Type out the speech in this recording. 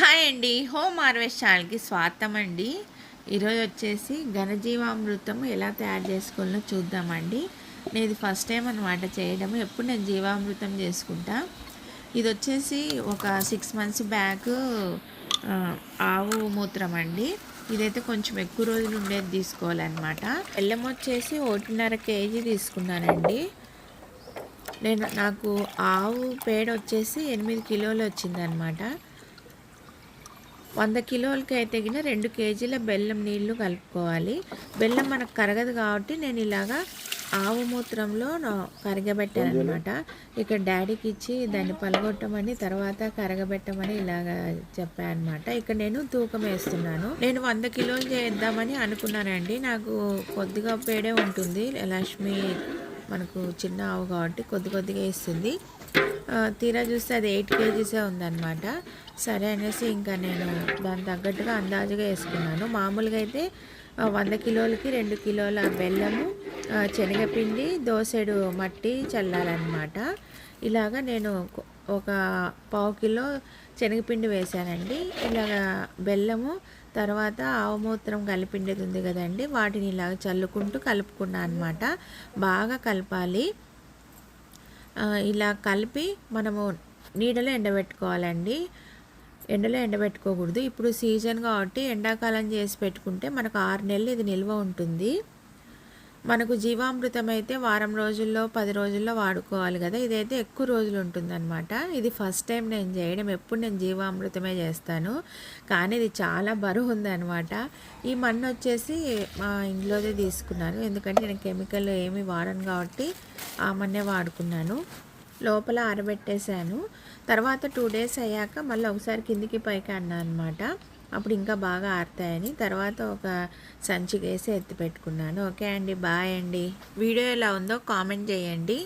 Hi అండి. Home harvest ఛానల్కి స్వాగతం అండి. ఈరోజు వచ్చేసి ఘనజీవామృతం ఎలా తయారు చేసుకోవాలో చూద్దామండి. నేను ఇది ఫస్ట్ టైం అనమాట చేయడం ఎప్పుడు నేను జీవామృతం చేసుకుంటా? ఇది వచ్చేసి ఒక సిక్స్ మంత్స్ బ్యాక్ ఆవు మూత్రం అండి. ఇదైతే కొంచెం ఎక్కువ రోజులు ఉండేది తీసుకోవాలన్నమాట. బెల్లం వచ్చేసి ఒకటిన్నర కేజీ తీసుకున్నానండి. నేను నాకు ఆవు పేడ వచ్చేసి ఎనిమిది కిలోలు వచ్చిందనమాట వంద కిలోలకి అయితే గిన రెండు కేజీల బెల్లం నీళ్ళు కలుపుకోవాలి. బెల్లం మనకు కరగదు కాబట్టి నేను ఇలాగా ఆవు మూత్రంలో కరగబెట్టాను అనమాట ఇక్కడ డాడీకి ఇచ్చి దాన్ని పలగొట్టమని తర్వాత కరగబెట్టమని ఇలాగా చెప్పాను అనమాట ఇక్కడ నేను తూకం వేస్తున్నాను. నేను వంద కిలోలు చేద్దామని అనుకున్నానండి. నాకు కొద్దిగా పేడే ఉంటుంది. లక్ష్మి మనకు చిన్న ఆవు కాబట్టి కొద్ది కొద్దిగా ఇస్తుంది తీరా చూస్తే అది ఎయిట్ కేజీసే ఉందన్నమాట. సరే అనేసి ఇంకా నేను దాని తగ్గట్టుగా అందాజుగా వేసుకున్నాను. మామూలుగా అయితే వంద కిలోలకి రెండు కిలోల బెల్లము శనగపిండి దోసెడు మట్టి చల్లాలన్నమాట. ఇలాగా నేను ఒక పావు కిలో శనగపిండి వేసానండి ఇలాగ బెల్లము తర్వాత ఆవుమూత్రం కలిపిండేది ఉంది కదండి వాటిని ఇలాగ చల్లుకుంటూ కలుపుకున్నాను అనమాట బాగా కలపాలి. ఇలా కలిపి మనము నీడలో ఎండబెట్టుకోవాలండి. ఎండలో ఎండబెట్టుకోకూడదు. ఇప్పుడు సీజన్ కాబట్టి ఎండాకాలం చేసి పెట్టుకుంటే మనకు ఆరు నెలలు ఇది నిల్వ ఉంటుంది. మనకు జీవామృతం అయితే వారం రోజుల్లో పది రోజుల్లో వాడుకోవాలి కదా. ఇదైతే ఎక్కువ రోజులు ఉంటుందన్నమాట. ఇది ఫస్ట్ టైం నేను చేయడం. ఎప్పుడు నేను జీవామృతమే చేస్తాను. కానీ ఇది చాలా బరువు ఉందన్నమాట. ఈ మన్ను వచ్చేసి మా ఇంట్లోదే తీసుకున్నాను. ఎందుకంటే నేను కెమికల్ ఏమి వాడను కాబట్టి ఆ మన్నే వాడుకున్నాను. లోపల ఆరబెట్టేశాను. తర్వాత టూ డేస్ అయ్యాక మళ్ళీ ఒకసారి కిందికి పైకి అన్నాను అనమాట అప్పుడు ఇంకా బాగా ఆరుతాయని. తర్వాత ఒక సంచి వేసి ఎత్తి పెట్టుకున్నాను. ఓకే అండి బాయ్ అండి. వీడియో ఎలా ఉందో కామెంట్ చేయండి.